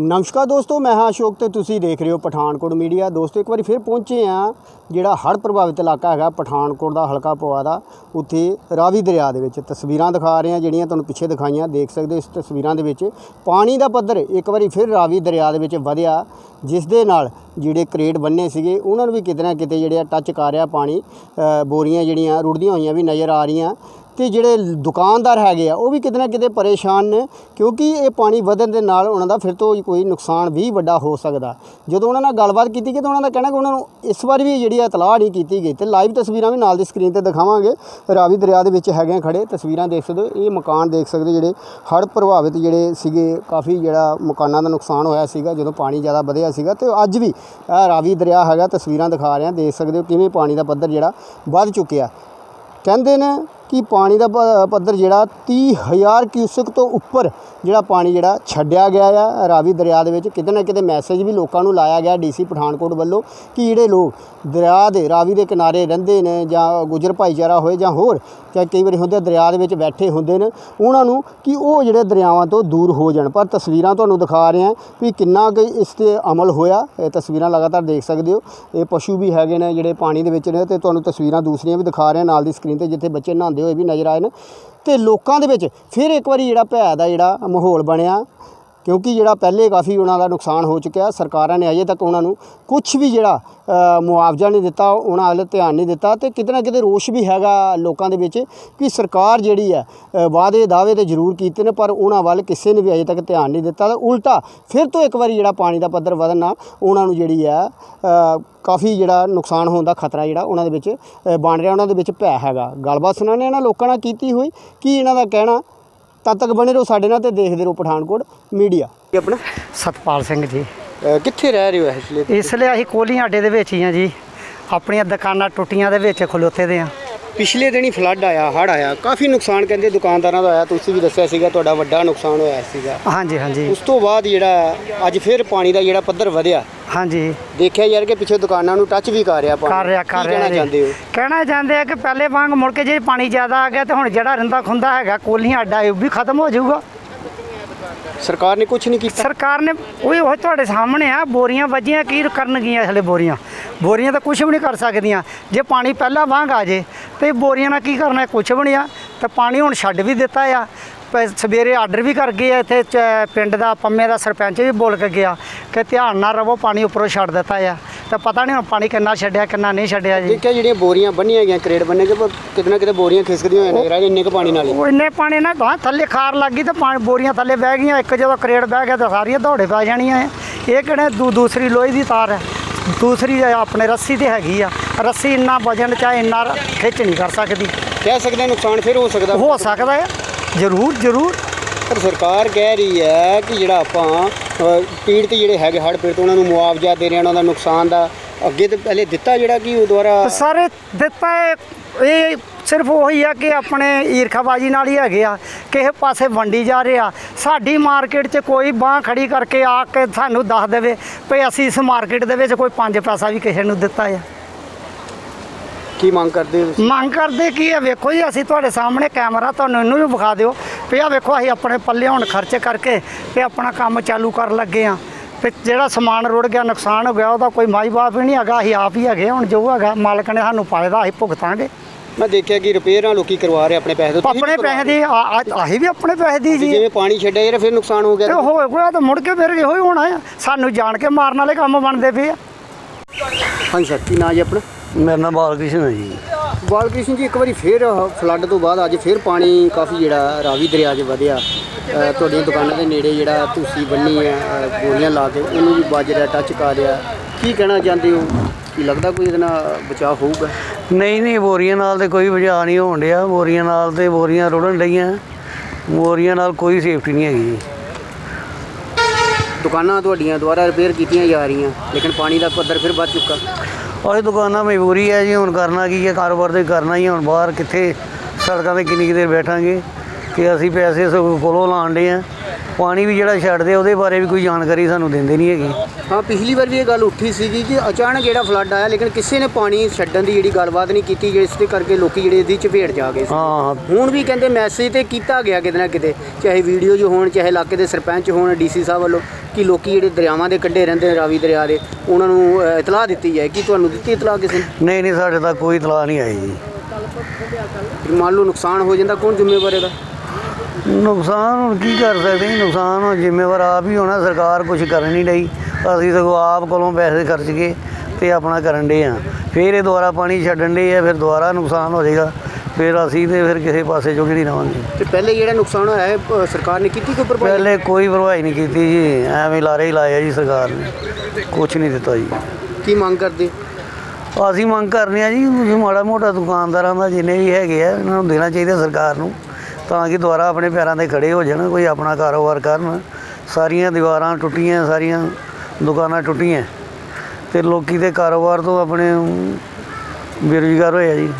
ਨਮਸਕਾਰ ਦੋਸਤੋ, ਮੈਂ ਹਾਂ ਅਸ਼ੋਕ ਤੇ ਤੁਸੀਂ ਦੇਖ ਰਹੇ ਹੋ ਪਠਾਨਕੋਟ ਮੀਡੀਆ। ਦੋਸਤੋ, ਇੱਕ ਵਾਰੀ ਫਿਰ ਪਹੁੰਚੇ ਆ ਜਿਹੜਾ ਹੜ੍ਹ ਪ੍ਰਭਾਵਿਤ ਇਲਾਕਾ ਹੈਗਾ ਪਠਾਨਕੋਟ ਦਾ, ਹਲਕਾ ਪਵਾ ਦਾ। ਉੱਥੇ ਰਾਵੀ ਦਰਿਆ ਦੇ ਵਿੱਚ ਤਸਵੀਰਾਂ ਦਿਖਾ ਰਹੇ ਆ ਜਿਹੜੀਆਂ ਤੁਹਾਨੂੰ ਪਿੱਛੇ ਦਿਖਾਈਆਂ। ਦੇਖ ਸਕਦੇ ਹੋ ਇਸ ਤਸਵੀਰਾਂ ਦੇ ਵਿੱਚ ਪਾਣੀ ਦਾ ਪੱਧਰ ਇੱਕ ਵਾਰੀ ਫਿਰ ਰਾਵੀ ਦਰਿਆ ਦੇ ਵਿੱਚ ਵਧਿਆ, ਜਿਸ ਦੇ ਨਾਲ ਜਿਹੜੇ ਕਰੇਟ ਬੰਨੇ ਸੀਗੇ, ਉਹਨਾਂ ਨੂੰ ਵੀ ਕਿਤੇ ਨਾ ਕਿਤੇ ਜਿਹੜੇ ਆ ਟੱਚ ਕਰ ਰਿਹਾ ਪਾਣੀ। ਬੋਰੀਆਂ ਜਿਹੜੀਆਂ ਰੁੜਦੀਆਂ ਹੋਈਆਂ ਵੀ ਨਜ਼ਰ ਆ ਰਹੀਆਂ। ਤੇ ਜਿਹੜੇ ਦੁਕਾਨਦਾਰ ਹੈਗੇ ਆ, ਉਹ ਵੀ ਕਿਤੇ ਨਾ ਕਿਤੇ ਪਰੇਸ਼ਾਨ ਨੇ, ਕਿਉਂਕਿ ਇਹ ਪਾਣੀ ਵਧਣ ਦੇ ਨਾਲ ਉਹਨਾਂ ਦਾ ਫਿਰ ਤੋਂ ਕੋਈ ਨੁਕਸਾਨ ਵੀ ਵੱਡਾ ਹੋ ਸਕਦਾ। ਜਦੋਂ ਉਹਨਾਂ ਨਾਲ ਗੱਲਬਾਤ ਕੀਤੀ ਗਈ ਤਾਂ ਉਹਨਾਂ ਦਾ ਕਹਿਣਾ ਕਿ ਉਹਨਾਂ ਨੂੰ ਇਸ ਵਾਰ ਵੀ ਜਿਹੜੀ ਇਤਲਾਹ ਨਹੀਂ ਕੀਤੀ ਗਈ। ਤੇ ਲਾਈਵ ਤਸਵੀਰਾਂ ਵੀ ਨਾਲ ਦੀ ਸਕਰੀਨ ਤੇ ਦਿਖਾਵਾਂਗੇ। ਰਾਵੀ ਦਰਿਆ ਦੇ ਵਿੱਚ ਹੈਗੇ ਆ ਖੜੇ ਤਸਵੀਰਾਂ ਦੇਖ ਸਕਦੇ ਹੋ। ਇਹ ਮਕਾਨ ਦੇਖ ਸਕਦੇ ਹੋ ਜਿਹੜੇ ਹੜ੍ਹ ਪ੍ਰਭਾਵਿਤ ਜਿਹੜੇ ਸੀਗੇ, ਕਾਫੀ ਜਿਹੜਾ ਮਕਾਨਾਂ ਦਾ ਨੁਕਸਾਨ ਹੋਇਆ ਸੀਗਾ, ਜਦੋਂ ਪਾਣੀ ਜ਼ਿਆਦਾ ਵਧਿਆ ਸੀਗਾ। ਤੇ ਅੱਜ ਵੀ ਇਹ ਰਾਵੀ ਦਰਿਆ ਹੈਗਾ, ਤਸਵੀਰਾਂ ਦਿਖਾ ਰਹੇ ਹਾਂ। ਦੇਖ ਸਕਦੇ ਹੋ ਕਿਵੇਂ ਪਾਣੀ ਦਾ ਪੱਧਰ ਜਿਹੜਾ ਵੱਧ ਚੁੱਕਿਆ। ਕਹਿੰਦੇ ਨੇ ਕਿ ਪਾਣੀ ਦਾ ਪੱਧਰ ਜਿਹੜਾ 30000 ਕਿਊਸਕ ਤੋਂ ਉੱਪਰ ਜਿਹੜਾ ਪਾਣੀ ਜਿਹੜਾ ਛੱਡਿਆ ਗਿਆ ਆ ਰਾਵੀ ਦਰਿਆ ਦੇ ਵਿੱਚ। ਕਿਤੇ ਨਾ ਕਿਤੇ ਮੈਸੇਜ ਵੀ ਲੋਕਾਂ ਨੂੰ ਲਾਇਆ ਗਿਆ ਡੀਸੀ ਪਠਾਨਕੋਟ ਵੱਲੋਂ ਕਿ ਜਿਹੜੇ ਲੋਕ ਦਰਿਆ ਦੇ, ਰਾਵੀ ਦੇ ਕਿਨਾਰੇ ਰਹਿੰਦੇ ਨੇ ਜਾਂ ਗੁਜਰ ਭਾਈਚਾਰਾ ਹੋਏ ਜਾਂ ਹੋਰ, ਜਾਂ ਕਈ ਵਾਰੀ ਹੁੰਦੇ ਦਰਿਆ ਦੇ ਵਿੱਚ ਬੈਠੇ ਹੁੰਦੇ ਨੇ, ਉਹਨਾਂ ਨੂੰ ਕਿ ਉਹ ਜਿਹੜੇ ਦਰਿਆਵਾਂ ਤੋਂ ਦੂਰ ਹੋ ਜਾਣ। ਪਰ ਤਸਵੀਰਾਂ ਤੁਹਾਨੂੰ ਦਿਖਾ ਰਹੇ ਹਾਂ ਵੀ ਕਿੰਨਾ ਕੁ ਇਸ ਤੇ ਅਮਲ ਹੋਇਆ। ਇਹ ਤਸਵੀਰਾਂ ਲਗਾਤਾਰ ਦੇਖ ਸਕਦੇ ਹੋ। ਇਹ ਪਸ਼ੂ ਵੀ ਹੈਗੇ ਨੇ ਜਿਹੜੇ ਪਾਣੀ ਦੇ ਵਿੱਚ ਨੇ ਤੇ ਤੁਹਾਨੂੰ ਤਸਵੀਰਾਂ ਦੂਸਰੀਆਂ ਵੀ ਦਿਖਾ ਰਹੇ ਹਾਂ ਨਾਲ ਦੀ ਸਕਰੀਨ ਤੇ, ਜਿੱਥੇ ਬੱਚੇ ਨਹਾਉਂਦੇ ਹੋਏ ਵੀ ਨਜ਼ਰ ਆਏ ਨੇ। ਤੇ ਲੋਕਾਂ ਦੇ ਵਿੱਚ ਫਿਰ ਇੱਕ ਵਾਰੀ ਜਿਹੜਾ ਭੈ ਦਾ ਜਿਹੜਾ ਮਾਹੌਲ ਬਣਿਆ। ਕਿਉਂਕਿ ਜਿਹੜਾ ਪਹਿਲੇ ਕਾਫੀ ਉਹਨਾਂ ਦਾ ਨੁਕਸਾਨ ਹੋ ਚੁੱਕਿਆ, ਸਰਕਾਰਾਂ ਨੇ ਅਜੇ ਤੱਕ ਉਹਨਾਂ ਨੂੰ ਕੁਝ ਵੀ ਜਿਹੜਾ ਮੁਆਵਜ਼ਾ ਨਹੀਂ ਦਿੱਤਾ, ਉਹਨਾਂ ਵੱਲ ਧਿਆਨ ਨਹੀਂ ਦਿੱਤਾ ਤੇ ਕਿਤੇ ਨਾ ਕਿਤੇ ਰੋਸ਼ ਵੀ ਹੈਗਾ ਲੋਕਾਂ ਦੇ ਵਿੱਚ ਕਿ ਸਰਕਾਰ ਜਿਹੜੀ ਹੈ ਵਾਅਦੇ ਦਾਅਵੇ ਤੇ ਜ਼ਰੂਰ ਕੀਤੇ ਨੇ, ਪਰ ਉਹਨਾਂ ਵੱਲ ਕਿਸੇ ਨੇ ਵੀ ਅਜੇ ਤੱਕ ਧਿਆਨ ਨਹੀਂ ਦਿੱਤਾ। ਤੇ ਉਲਟਾ ਫਿਰ ਤੋਂ ਇੱਕ ਵਾਰੀ ਜਿਹੜਾ ਪਾਣੀ ਦਾ ਪੱਧਰ ਵਧਣ ਨਾਲ ਉਹਨਾਂ ਨੂੰ ਜਿਹੜੀ ਹੈ ਕਾਫੀ ਜਿਹੜਾ ਨੁਕਸਾਨ ਹੋਣ ਦਾ ਖਤਰਾ ਜਿਹੜਾ ਉਹਨਾਂ ਦੇ ਵਿੱਚ ਬਣ ਰਿਹਾ, ਉਹਨਾਂ ਦੇ ਵਿੱਚ ਭੈ ਹੈਗਾ। ਗੱਲਬਾਤ ਸੁਣਾਣੇ ਇਹਨਾਂ ਲੋਕਾਂ ਨਾਲ ਕੀਤੀ ਹੋਈ, ਕਿ ਇਹਨਾਂ ਦਾ ਕਹਿਣਾ? ਤਦ ਤੱਕ ਬਣੇ ਰਹੋ ਸਾਡੇ ਨਾਲ ਤੇ ਦੇਖਦੇ ਰਹੋ ਪਠਾਨਕੋਟ ਮੀਡੀਆ। ਆਪਣਾ? ਸਤਪਾਲ ਸਿੰਘ ਜੀ। ਕਿੱਥੇ ਰਹਿ ਰਹੇ ਹੋ ਇਸ ਲਈ ਇਸ ਲਈ ਅਸੀਂ ਕੋਲੀਆਂ ਅੱਡੇ ਦੇ ਵਿੱਚ ਹੀ ਆ ਜੀ। ਆਪਣੀਆਂ ਦੁਕਾਨਾਂ ਟੁੱਟੀਆਂ ਦੇ ਵਿੱਚ ਖਲੋਤੇ ਦੇ ਆ ਪਿਛਲੇ ਦਿਨੀ ਫਲੱਡ ਆਇਆ ਹੜ ਆਇਆ ਕਾਫੀ ਨੁਕਸਾਨ ਕਹਿੰਦੇ ਦੁਕਾਨਦਾਰਾਂ ਦਾ ਆਇਆ ਤੁਸੀਂ ਵੀ ਦੱਸਿਆ ਸੀਗਾ ਤੁਹਾਡਾ ਵੱਡਾ ਨੁਕਸਾਨ ਹੋਇਆ ਸੀਗਾ। ਹਾਂਜੀ ਹਾਂਜੀ। ਉਸ ਤੋਂ ਬਾਅਦ ਜਿਹੜਾ ਅੱਜ ਫਿਰ ਪਾਣੀ ਦਾ ਜਿਹੜਾ ਪੱਧਰ ਵਧਿਆ। ਹਾਂਜੀ। ਦੇਖਿਆ ਯਾਰ ਕਿ ਪਿੱਛੇ ਦੁਕਾਨਾਂ ਨੂੰ ਟੱਚ ਵੀ ਕਰ ਰਿਹਾ ਪਾਣੀ। ਕਰ ਰਿਹਾ ਕਰ ਕਹਿਣਾ ਰਿਹਾ ਚਾਹੁੰਦੇ ਜੀ ਹੋ? ਕਹਿਣਾ ਚਾਹੁੰਦੇ ਆ ਕਿ ਪਹਿਲੇ ਵਾਂਗ ਮੁੜ ਕੇ ਜੇ ਪਾਣੀ ਜ਼ਿਆਦਾ ਆ ਗਿਆ ਤੇ ਹੁਣ ਜਿਹੜਾ ਰਿੰਦਾ ਖੁੰਦਾ ਹੈਗਾ ਕੋਲੀਆਂ ਅੱਡਾ ਇਹ ਵੀ ਖਤਮ ਹੋ ਜਾਊਗਾ। ਸਰਕਾਰ ਨੇ ਕੁਝ ਨਹੀਂ ਕੀਤਾ? ਸਰਕਾਰ ਨੇ ਉਹ ਉਹ ਤੁਹਾਡੇ ਸਾਹਮਣੇ ਆ, ਬੋਰੀਆਂ ਵੱਜੀਆਂ, ਕੀ ਕਰਨਗੀਆਂ ਇਸ ਲਈ ਬੋਰੀਆਂ? ਬੋਰੀਆਂ ਤਾਂ ਕੁਝ ਵੀ ਨਹੀਂ ਕਰ ਸਕਦੀਆਂ। ਜੇ ਪਾਣੀ ਪਹਿਲਾਂ ਵਾਂਗ ਆ ਜੇ, ਤੇ ਬੋਰੀਆਂ ਨਾਲ ਕੀ ਕਰਨਾ ਕੁਝ ਵੀ ਨਹੀਂ ਆ। ਤਾਂ ਪਾਣੀ ਹੁਣ ਛੱਡ ਵੀ ਦਿੱਤਾ ਆ। ਪ- ਸਵੇਰੇ ਆਰਡਰ ਵੀ ਕਰ ਗਏ ਆ, ਇੱਥੇ ਪਿੰਡ ਦਾ, ਪੰਮੇ ਦਾ ਸਰਪੰਚ ਵੀ ਬੋਲ ਕੇ ਗਿਆ ਕਿ ਧਿਆਨ ਨਾਲ ਰਵੋ, ਪਾਣੀ ਉੱਪਰੋਂ ਛੱਡ ਦਿੱਤਾ ਆ। ਤਾਂ ਪਤਾ ਨਹੀਂ ਹੁਣ ਪਾਣੀ ਕਿੰਨਾ ਛੱਡਿਆ ਕਿੰਨਾ ਨਹੀਂ ਛੱਡਿਆ ਜੀ। ਦੇਖਿਆ ਜਿਹੜੀਆਂ ਬੋਰੀਆਂ ਬੰਨੀਆਂ ਗਈਆਂ ਕਰੇਟ ਬੰਨੇ ਕੇ ਕਿਤੇ ਨਾ ਕਿਤੇ ਬੋਰੀਆਂ ਖਿਸਕਦੀਆਂ ਹੋਈਆਂ ਨਜ਼ਰ ਆ ਇੰਨੇ ਕੁ ਪਾਣੀ ਨਾਲ ਹੀ। ਉਹ ਇੰਨੇ ਪਾਣੀ ਨਾਲ ਗਾਂ ਥੱਲੇ ਖਾਰ ਲੱਗ ਗਈ ਤੇ ਪਾਣੀ ਬੋਰੀਆਂ ਥੱਲੇ ਬਹਿ ਗਈਆਂ ਇੱਕ ਜਦੋਂ ਕਰੇੜ ਬਹਿ ਗਿਆ ਤਾਂ ਸਾਰੀਆਂ ਦੌੜੇ ਪੈ ਜਾਣੀਆਂ ਐ। ਇਹ ਕਿਹੜੇ ਦੂ ਦੂਸਰੀ ਲੋਹੇ ਦੀ ਤਾਰ ਹੈ ਦੂਸਰੀ ਆਪਣੇ ਰੱਸੀ ਤੇ ਹੈਗੀ ਆ। ਰੱਸੀ ਇੰਨਾ ਵਜਨ ਚਾਹੇ ਇੰਨਾ ਖਿੱਚ ਨਹੀਂ ਕਰ ਸਕਦੀ। ਕਹਿ ਸਕਦੇ ਹਾਂ ਨੁਕਸਾਨ ਫਿਰ ਹੋ ਸਕਦਾ। ਹੋ ਸਕਦਾ ਹੈ ਜ਼ਰੂਰ ਜ਼ਰੂਰ। ਪਰ ਸਰਕਾਰ ਕਹਿ ਰਹੀ ਹੈ ਕਿ ਜਿਹੜਾ ਆਪਾਂ ਪੀੜਤ ਜਿਹੜੇ ਹੈਗੇ ਹੜ੍ਹ ਪੀੜਤ ਉਹਨਾਂ ਨੂੰ ਮੁਆਵਜ਼ਾ ਦੇ ਰਹੇ ਉਹਨਾਂ ਦਾ ਨੁਕਸਾਨ ਦਾ ਅੱਗੇ ਤੇ ਪਹਿਲੇ ਦਿੱਤਾ ਜਿਹੜਾ ਕਿ ਉਹ ਦੁਆਰਾ ਸਾਰੇ ਦਿੱਤਾ ਇਹ ਸਿਰਫ ਉਹੀ ਆ ਕਿ ਆਪਣੇ ਈਰਖਾਬਾਜੀ ਨਾਲ ਹੀ ਹੈਗੇ ਆ। ਕਿਸੇ ਪਾਸੇ ਵੰਡੀ ਜਾ ਰਹੇ ਆ। ਸਾਡੀ ਮਾਰਕੀਟ 'ਚ ਕੋਈ ਬਾਹ ਖੜੀ ਕਰਕੇ ਆ ਕੇ ਸਾਨੂੰ ਦੱਸ ਦੇਵੇ ਵੀ ਅਸੀਂ ਇਸ ਮਾਰਕੀਟ ਦੇ ਵਿੱਚ ਕੋਈ 5 ਪੈਸਾ ਵੀ ਕਿਸੇ ਨੂੰ ਦਿੱਤਾ ਆ। ਕੀ ਮੰਗ ਕਰਦੇ ਹੋ? ਮੰਗ ਕਰਦੇ ਕੀ ਹੈ ਵੇਖੋ ਜੀ ਅਸੀਂ ਤੁਹਾਡੇ ਸਾਹਮਣੇ ਕੈਮਰਾ ਤੁਹਾਨੂੰ ਇਹਨੂੰ ਵੀ ਵਿਖਾ ਦਿਓ। ਵੀ ਆ ਵੇਖੋ ਅਸੀਂ ਆਪਣੇ ਪੱਲੇ ਹੁਣ ਖਰਚ ਕਰਕੇ ਤੇ ਆਪਣਾ ਕੰਮ ਚਾਲੂ ਕਰਨ ਲੱਗੇ ਆ ਤੇ ਜਿਹੜਾ ਸਮਾਨ ਰੁੜ ਗਿਆ ਨੁਕਸਾਨ ਹੋ ਗਿਆ ਉਹਦਾ ਕੋਈ ਮਾਈ ਬਾਪ ਵੀ ਨਹੀਂ ਹੈਗਾ ਅਸੀਂ ਆਪ ਹੀ ਹੈਗੇ ਹੁਣ ਜੋ ਹੈਗਾ ਮਾਲਕ ਨੇ ਸਾਨੂੰ ਪਾਏ ਦਾ ਅਸੀਂ ਭੁਗਤਾਂਗੇ। ਮੈਂ ਦੇਖਿਆ ਕਿ ਰਿਪੇਅਰਾਂ ਲੋਕੀ ਕਰਵਾ ਰਹੇ ਆਪਣੇ ਪੈਸੇ ਤੋਂ ਆਪਣੇ ਪੈਸੇ ਦੀ ਆ- ਆ- ਅਸੀਂ ਵੀ ਆਪਣੇ ਪੈਸੇ ਦੀ ਜੀ। ਜਿਵੇਂ ਪਾਣੀ ਛੱਡਿਆ ਯਾਰ ਫਿਰ ਨੁਕਸਾਨ ਹੋ ਗਿਆ ਹੋਏ ਹੋਇਆ ਤਾਂ ਮੁੜ ਕੇ ਫਿਰ ਇਹੋ ਹੀ ਹੋਣਾ ਸਾਨੂੰ ਜਾਣ ਕੇ ਮਾਰਨ ਵਾਲੇ ਕੰਮ ਬਣਦੇ ਪਏ ਆ। ਹਾਂਜੀ ਸਰ ਕੀ ਨਾਂ ਜੀ ਆਪਣਾ? ਮੇਰਾ ਨਾਮ ਬਾਲਕ੍ਰਿਸ਼ਨ ਹੈ ਜੀ। ਬਾਲਕ੍ਰਿਸ਼ਨ ਜੀ ਇੱਕ ਵਾਰੀ ਫਿਰ ਫਲੱਡ ਤੋਂ ਬਾਅਦ ਅੱਜ ਫਿਰ ਪਾਣੀ ਕਾਫੀ ਜਿਹੜਾ ਰਾਵੀ ਦਰਿਆ 'ਚ ਵਧਿਆ। ਅ, ਤੁਹਾਡੀਆਂ ਦੁਕਾਨਾਂ ਦੇ ਨੇੜੇ ਜਿਹੜਾ ਤੁਸੀਂ ਬੰਨੀ ਹੈ ਅ, ਗੋਲੀਆਂ ਲਾ ਕੇ ਉਹਨੂੰ ਵੀ ਵੱਜ ਰਿਹਾ ਟੱਚ ਕਰ ਰਿਹਾ। ਕੀ ਕਹਿਣਾ ਚਾਹੁੰਦੇ ਹੋ? ਕੀ ਲੱਗਦਾ ਕੋਈ ਇਹਦੇ ਨਾਲ ਬਚਾਅ ਹੋਊਗਾ? ਨਹੀਂ ਨਹੀਂ ਬੋਰੀਆਂ ਨਾਲ ਤੇ ਕੋਈ ਵਜਾ ਨਹੀਂ ਹੋਣ ਡਿਆ। ਬੋਰੀਆਂ ਨਾਲ ਤੇ ਬੋਰੀਆਂ ਰੁੜਨ ਡਈਆਂ। ਬੋਰੀਆਂ ਨਾਲ ਕੋਈ ਸੇਫਟੀ ਨਹੀਂ ਹੈਗੀ ਜੀ। ਦੁਕਾਨਾਂ ਤੁਹਾਡੀਆਂ ਦੁਆਰਾ ਰਿਪੇਅਰ ਕੀਤੀਆਂ ਜਾ ਰਹੀਆਂ ਲੇਕਿਨ ਪਾਣੀ ਦਾ ਪੱਧਰ ਫਿਰ ਵੱਧ ਚੁੱਕਾ। ਔਰ ਇਹ ਦੁਕਾਨਾਂ ਮਜਬੂਰੀ ਹੈ ਜੀ ਹੁਣ ਕਰਨਾ ਕੀ ਹੈ ਕਾਰੋਬਾਰ ਤੇ ਕਰਨਾ ਹੀ ਹੈ, ਹੁਣ ਬਾਹਰ ਕਿੱਥੇ ਸੜਕਾਂ ਤੇ ਕਿੰਨੀ ਕੁ ਦੇਰ ਬੈਠਾਂਗੇ ਕਿ ਅਸੀਂ ਪੈਸੇ ਸਗੋਂ ਕੋਲੋਂ ਲਾਣ ਡੇ ਆ ਪਾਣੀ ਵੀ ਜਿਹੜਾ ਛੱਡਦੇ ਉਹਦੇ ਬਾਰੇ ਵੀ ਕੋਈ ਜਾਣਕਾਰੀ ਸਾਨੂੰ ਦਿੰਦੇ ਨਹੀਂ ਹੈਗੀ। ਹਾਂ ਪਿਛਲੀ ਵਾਰ ਵੀ ਇਹ ਗੱਲ ਉੱਠੀ ਸੀਗੀ ਕਿ ਅਚਾਨਕ ਜਿਹੜਾ ਫਲੱਡ ਆਇਆ ਲੇਕਿਨ ਕਿਸੇ ਨੇ ਪਾਣੀ ਛੱਡਣ ਦੀ ਜਿਹੜੀ ਗੱਲਬਾਤ ਨਹੀਂ ਕੀਤੀ ਜਿਸ ਦੇ ਕਰਕੇ ਲੋਕੀ ਜਿਹੜੇ ਇਹਦੀ ਚਪੇਟ ਜਾ ਗਏ ਸੀ। ਹਾਂ ਹੁਣ ਵੀ ਕਹਿੰਦੇ ਮੈਸੇਜ ਤੇ ਕੀਤਾ ਗਿਆ ਕਿਤੇ ਨਾ ਕਿਤੇ ਚਾਹੇ ਵੀਡੀਓ 'ਚ ਹੋਣ ਚਾਹੇ ਇਲਾਕੇ ਦੇ ਸਰਪੰਚ ਹੋਣ ਡੀਸੀ ਸਾਹਿਬ ਵੱਲੋਂ ਕਿ ਲੋਕੀ ਜਿਹੜੇ ਦਰਿਆਵਾਂ ਦੇ ਕੰਢੇ ਰਹਿੰਦੇ ਨੇ ਰਾਵੀ ਦਰਿਆ ਦੇ ਉਹਨਾਂ ਨੂੰ ਅ, ਇਤਲਾਹ ਦਿੱਤੀ ਜਾਏ। ਕਿ ਤੁਹਾਨੂੰ ਦਿੱਤੀ ਇਤਲਾਹ ਕਿਸੇ ਨੇ? ਨਹੀਂ ਨਹੀਂ ਸਾਡੇ ਤੱਕ ਕੋਈ ਇਤਲਾਹ ਨਹੀਂ ਆਈ ਜੀ। ਮੰਨ ਲਓ ਨੁਕਸਾਨ ਹੋ ਜਾਂਦਾ ਕੌਣ ਜ਼ਿੰਮੇਵਾਰ ਇਹਦਾ? ਨੁਕਸਾਨ ਹੁਣ ਕੀ ਕਰ ਸਕਦੇ ਜੀ? ਨੁਕਸਾਨ ਹੁਣ ਜ਼ਿੰਮੇਵਾਰ ਆਪ ਹੀ ਹੋਣਾ ਸਰਕਾਰ ਕੁਝ ਕਰਨ ਨਹੀਂ ਡਈ। ਅਸੀਂ ਸਗੋਂ ਆਪ ਕੋਲੋਂ ਪੈਸੇ ਖਰਚ ਕੇ ਤੇ ਆਪਣਾ ਕਰਨ ਦੇ ਆ ਫਿਰ ਇਹ ਦੁਬਾਰਾ ਪਾਣੀ ਛੱਡਣ ਦੇ ਆ ਫਿਰ ਦੁਬਾਰਾ ਨੁਕਸਾਨ ਹੋ ਜਾਏਗਾ। ਫਿਰ ਅਸੀਂ ਤੇ ਫਿਰ ਕਿਸੇ ਪਾਸੇ ਜੋਗੇ ਨਹੀਂ ਰਵਾਂਗੇ। ਤੇ ਪਹਿਲੇ ਜਿਹੜਾ ਨੁਕਸਾਨ ਹੋਇਆ ਹੈ ਸਰਕਾਰ ਨੇ ਕੀਤੀ ਕੋਈ ਭਰਪਾਈ? ਪਹਿਲੇ ਕੋਈ ਭਰਵਾਈ ਨਹੀਂ ਕੀਤੀ ਜੀ। ਐਵੇਂ ਲਾਰੇ ਹੀ ਲਾਇਆ ਜੀ ਸਰਕਾਰ ਨੇ। ਕੁਝ ਨਹੀਂ ਦਿੱਤਾ ਜੀ। ਕੀ ਮੰਗ ਕਰਦੇ? ਅਸੀਂ ਮੰਗ ਕਰਨੇ ਆ ਜੀ ਵੀ ਮਾੜਾ ਮੋਟਾ ਦੁਕਾਨਦਾਰਾਂ ਦਾ ਜਿੰਨੇ ਵੀ ਹੈਗੇ ਆ ਇਹਨਾਂ ਨੂੰ ਦੇਣਾ ਚਾਹੀਦਾ ਸਰਕਾਰ ਨੂੰ। ਤਾਂ ਕਿ ਦੁਬਾਰਾ ਆਪਣੇ ਪੈਰਾਂ ਤੇ ਖੜੇ ਹੋ ਜਾਣ, ਕੋਈ ਆਪਣਾ ਕਾਰੋਬਾਰ ਕਰਨ। ਸਾਰੀਆਂ ਦੀਵਾਰਾਂ ਟੁੱਟੀਆਂ, ਸਾਰੀਆਂ ਦੁਕਾਨਾਂ ਟੁੱਟੀਆਂ। ਤੇ ਲੋਕੀ ਦੇ ਕਾਰੋਬਾਰ ਤੋਂ ਆਪਣੇ ਬੇਰੁਜ਼ਗਾਰ ਹੋਇਆ ਜੀ।